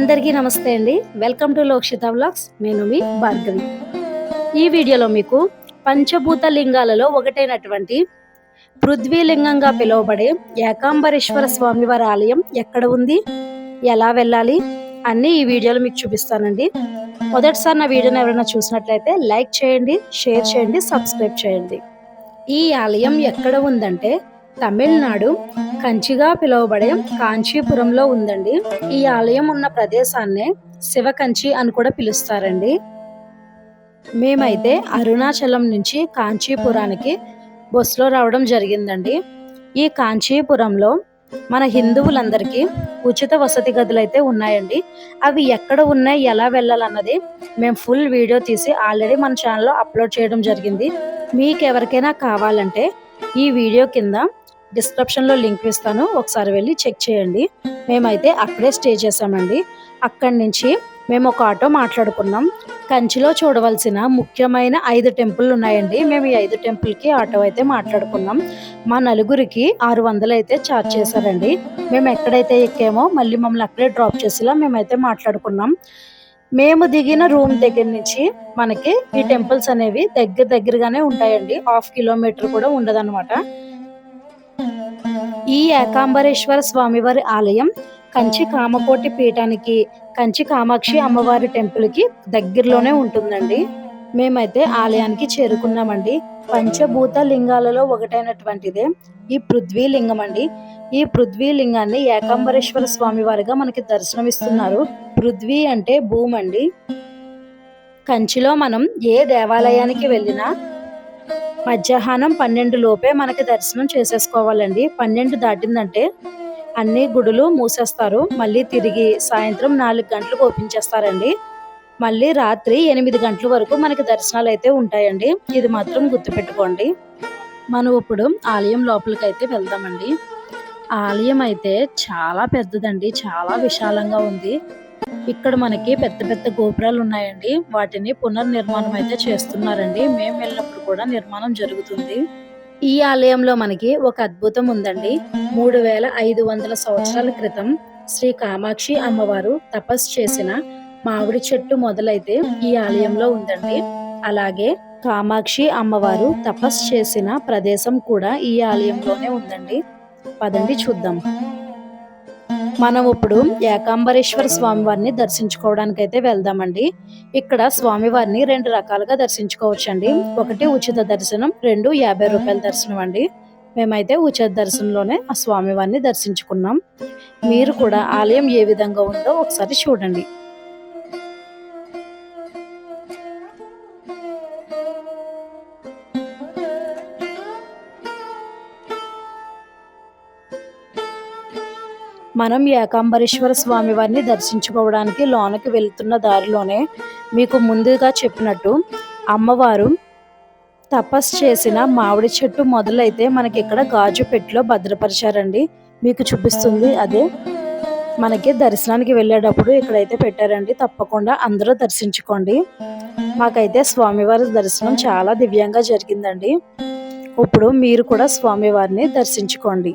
అందరికీ నమస్తే అండి. వెల్కమ్ టు లోక్షిత వ్లాగ్స్ నేను మీ భార్గవి. ఈ వీడియోలో మీకు పంచభూత లింగాలలో ఒకటైనటువంటి పృథ్వీలింగంగా పిలువబడే ఏకాంబరేశ్వర స్వామివారి ఆలయం ఎక్కడ ఉంది? ఎలా వెళ్ళాలి? అన్నీ ఈ వీడియోలో మీకు చూపిస్తానండి. మొదటిసారి నా వీడియోని ఎవరైనా చూసినట్లయితే లైక్ చేయండి షేర్ చేయండి సబ్స్క్రైబ్ చేయండి. ఈ ఆలయం ఎక్కడ ఉందంటే తమిళనాడు కంచిగా పిలువబడే కాంచీపురంలో ఉందండి. ఈ ఆలయం ఉన్న ప్రదేశాన్నే శివకంచి అని కూడా పిలుస్తారండి. మేమైతే అరుణాచలం నుంచి కాంచీపురానికి బస్సులో రావడం జరిగిందండి. ఈ కాంచీపురంలో మన హిందువులందరికీ ఉచిత వసతి గదులు అయితే ఉన్నాయండి. అవి ఎక్కడ ఉన్నాయి ఎలా వెళ్ళాలన్నది మేము ఫుల్ వీడియో తీసి ఆల్రెడీ మన ఛానల్లో అప్లోడ్ చేయడం జరిగింది. మీకు ఎవరికైనా కావాలంటే ఈ వీడియో కింద డిస్క్రిప్షన్లో లింక్ ఇస్తాను. ఒకసారి వెళ్ళి చెక్ చేయండి. మేమైతే అక్కడే స్టే చేసామండి అక్కడి నుంచి మేము ఒక ఆటో మాట్లాడుకున్నాం. కంచిలో చూడవలసిన ముఖ్యమైన ఐదు టెంపుల్ ఉన్నాయండి. మేము ఈ ఐదు టెంపుల్కి ఆటో అయితే మాట్లాడుకున్నాం. మా నలుగురికి ఆరు వందలు అయితే ఛార్జ్ చేశారండి. మేము ఎక్కడైతే ఎక్కామో మళ్ళీ మమ్మల్ని అక్కడే డ్రాప్ చేసేలా మేమైతే మాట్లాడుకున్నాం. మేము దిగిన రూమ్ దగ్గర నుంచి మనకి ఈ టెంపుల్స్ అనేవి దగ్గర దగ్గరగానే ఉంటాయండి. హాఫ్ కిలోమీటర్ కూడా ఉండదన్నమాట. ఈ ఏకాంబరేశ్వర స్వామివారి ఆలయం కంచి కామకోటి పీఠానికి కంచి కామాక్షి అమ్మవారి టెంపుల్కి దగ్గరలోనే ఉంటుందండి. మేమైతే ఆలయానికి చేరుకున్నామండి. పంచభూత లింగాలలో ఒకటైనటువంటిదే ఈ పృథ్వీ లింగం అండి. ఈ పృథ్వీ లింగాన్ని ఏకాంబరేశ్వర స్వామి వారిగా మనకి దర్శనమిస్తున్నారు. పృథ్వీ అంటే భూమండి. కంచిలో మనం ఏ దేవాలయానికి వెళ్ళినా మధ్యాహ్నం పన్నెండు లోపే మనకి దర్శనం చేసేసుకోవాలండి. పన్నెండు దాటిందంటే అన్ని గుడులు మూసేస్తారు. మళ్ళీ తిరిగి సాయంత్రం నాలుగు గంటలకు ఓపెన్ చేస్తారండి. మళ్ళీ రాత్రి ఎనిమిది గంటల వరకు మనకి దర్శనాలు అయితే ఉంటాయండి. ఇది మాత్రం గుర్తుపెట్టుకోండి. మనం ఇప్పుడు ఆలయం లోపలికి అయితే వెళ్దామండి. ఆలయం అయితే చాలా పెద్దదండి. చాలా విశాలంగా ఉంది. ఇక్కడ మనకి పెద్ద పెద్ద గోపురాలు ఉన్నాయండి. వాటిని పునర్నిర్మాణం అయితే చేస్తున్నారండి. మేము వెళ్ళినప్పుడు కూడా నిర్మాణం జరుగుతుంది. ఈ ఆలయంలో మనకి ఒక అద్భుతం ఉందండి. మూడు వేల ఐదు వందల సంవత్సరాల క్రితం శ్రీ కామాక్షి అమ్మవారు తపస్సు చేసిన మామిడి చెట్టు మొదలైతే ఈ ఆలయంలో ఉందండి. అలాగే కామాక్షి అమ్మవారు తపస్సు చేసిన ప్రదేశం కూడా ఈ ఆలయంలోనే ఉందండి. పదండి చూద్దాం. మనం ఇప్పుడు ఏకాంబరేశ్వర స్వామి వారిని దర్శించుకోవడానికి అయితే వెళ్దామండి. ఇక్కడ స్వామివారిని రెండు రకాలుగా దర్శించుకోవచ్చండి. ఒకటి ఉచిత దర్శనం రెండు యాభై రూపాయల దర్శనం అండి. మేమైతే ఉచిత దర్శనంలోనే ఆ స్వామివారిని దర్శించుకున్నాం. మీరు కూడా ఆలయం ఏ విధంగా ఉందో ఒకసారి చూడండి. మనం ఏకాంబరేశ్వర స్వామి వారిని దర్శించుకోవడానికి లోనకి వెళ్తున్న దారిలోనే మీకు ముందుగా చెప్పినట్టు అమ్మవారు తపస్సు చేసిన మామిడి చెట్టు మొదలైతే మనకి ఇక్కడ గాజు పెట్టిలో భద్రపరిచారండి. మీకు చూపిస్తుంది అదే. మనకి దర్శనానికి వెళ్ళేటప్పుడు ఇక్కడైతే పెట్టారండి. తప్పకుండా అందరూ దర్శించుకోండి. మాకైతే స్వామివారి దర్శనం చాలా దివ్యంగా జరిగిందండి. ఇప్పుడు మీరు కూడా స్వామివారిని దర్శించుకోండి.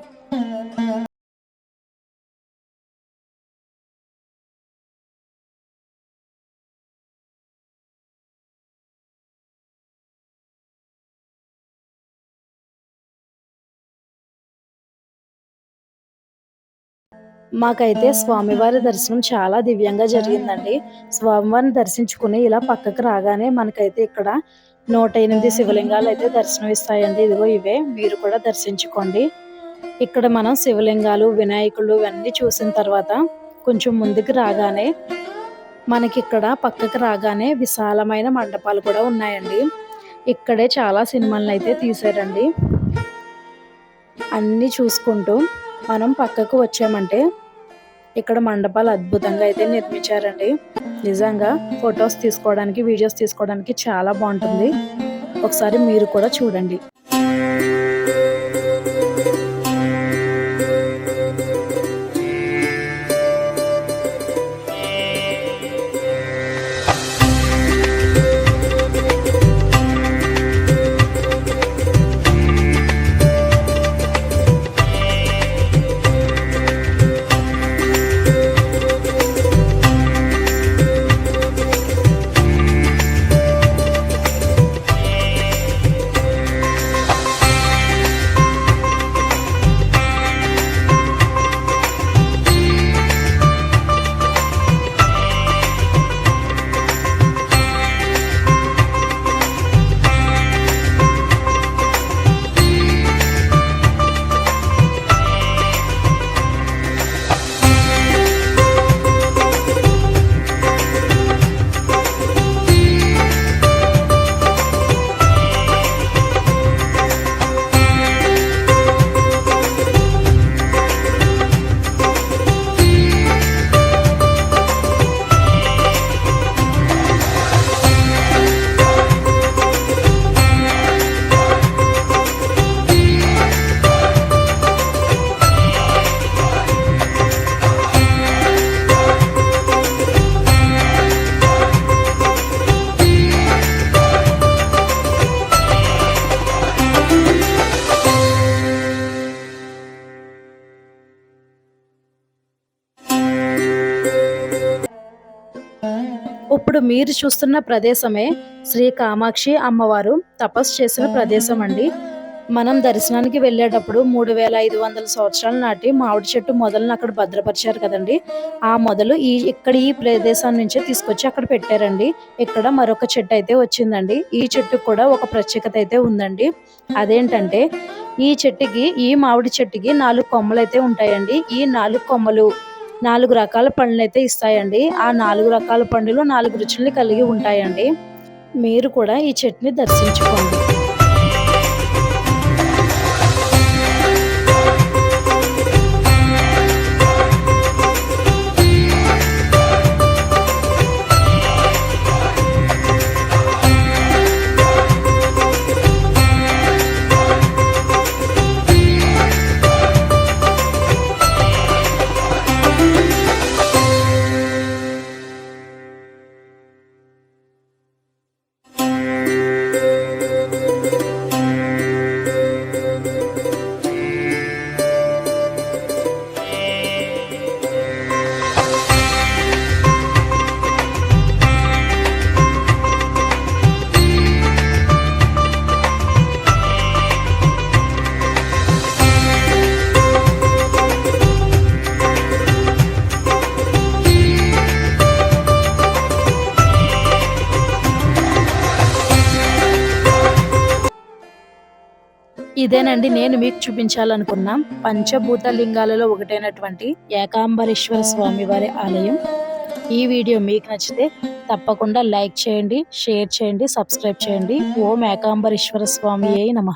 మాకైతే స్వామివారి దర్శనం చాలా దివ్యంగా జరిగిందండి. స్వామివారిని దర్శించుకుని ఇలా పక్కకు రాగానే మనకైతే ఇక్కడ నూట ఎనిమిది శివలింగాలు అయితే దర్శనం ఇస్తాయండి. ఇదిగో ఇవే మీరు కూడా దర్శించుకోండి. ఇక్కడ మనం శివలింగాలు వినాయకులు ఇవన్నీ చూసిన తర్వాత కొంచెం ముందుకు రాగానే మనకి ఇక్కడ పక్కకు రాగానే విశాలమైన మండపాలు కూడా ఉన్నాయండి. ఇక్కడే చాలా సినిమాలను అయితే తీసారండి అన్నీ చూసుకుంటూ మనం పక్కకు వచ్చామంటే ఇక్కడ మండపాలు అద్భుతంగా అయితే నిర్మించారండి. నిజంగా ఫొటోస్ తీసుకోవడానికి వీడియోస్ తీసుకోవడానికి చాలా బాగుంటుంది. ఒకసారి మీరు కూడా చూడండి. ఇప్పుడు మీరు చూస్తున్న ప్రదేశమే శ్రీ కామాక్షి అమ్మవారు తపస్సు చేసిన ప్రదేశం అండి మనం దర్శనానికి వెళ్ళేటప్పుడు మూడు వేల ఐదు వందల సంవత్సరాల నాటి మామిడి చెట్టు మొదలను అక్కడ భద్రపరిచారు కదండి. ఆ మొదలు ఈ ఇక్కడ ఈ ప్రదేశం నుంచే తీసుకొచ్చి అక్కడ పెట్టారండి. ఇక్కడ మరొక చెట్టు అయితే వచ్చిందండి. ఈ చెట్టుకు కూడా ఒక ప్రత్యేకత అయితే ఉందండి. అదేంటంటే ఈ చెట్టుకి ఈ మామిడి చెట్టుకి నాలుగు కొమ్మలు అయితే ఉంటాయండి. ఈ నాలుగు కొమ్మలు నాలుగు రకాల పండ్లు అయితే ఇస్తాయండి. ఆ నాలుగు రకాల పండ్లు నాలుగు రుచుల్ని కలిగి ఉంటాయండి. మీరు కూడా ఈ చెట్ని దర్శించుకోండి. ఇదేనండి నేను మీకు చూపించాలనుకున్న పంచభూత లింగాలలో ఒకటైనటువంటి ఏకాంబరేశ్వర స్వామి వారి ఆలయం. ఈ వీడియో మీకు నచ్చితే తప్పకుండా లైక్ చేయండి షేర్ చేయండి సబ్స్క్రైబ్ చేయండి. ఓం ఏకాంబరేశ్వర స్వామి అయి నమ.